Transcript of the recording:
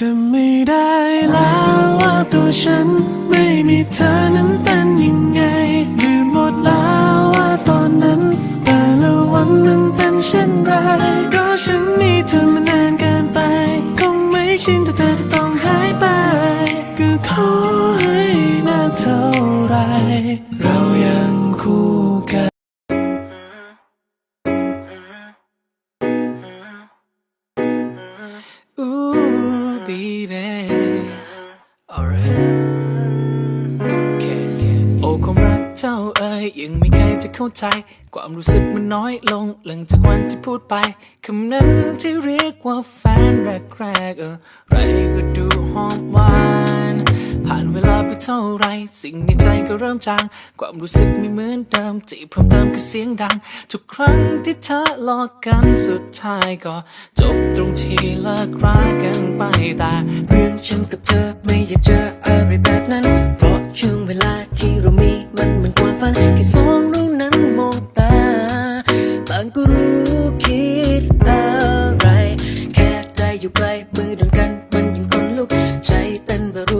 จะไม่ได้แล้วว่าตัวฉันไม่มีเธอนั้นเป็นยังไงลืมหมดแล้วว่าตอนนั้น แต่ละวันมันเป็นเช่นไรก็ฉันมีเธอมานานเกินไป คงไม่ชินถ้าเธอจะต้องหายไป ก็ขอให้นานเท่าไร เรายังคู่กัน baby. Alright. Okay. โอ้ความรักเจ้าเอ๋ยยังไม่เคยจะเข้าใจ ความรู้สึกมันน้อยลงหลังจากวันที่พูดไปคำนั้นที่เรียกว่าแฟนแรกๆเออไรก็ดูหอม เท่าไร สิ่งในใจก็เริ่มจาง ความรู้สึกไม่เหมือนเดิมที่เพิ่มเติมคือเสียงดัง ทุกครั้งที่เธอหลอกกันสุดท้ายก็ จบตรงที่เลิกรากันไปแต่เรื่องฉันกับเธอไม่อยากเจออะไรแบบนั้น เพราะช่วงเวลาที่เรามีมันเหมือนความฝันแค่สองเรานั้นมองตาต่างก็รู้คิดอะไร แค่ได้อยู่ใกล้มือโดนมันยังคนลุกใจเต้นแบบ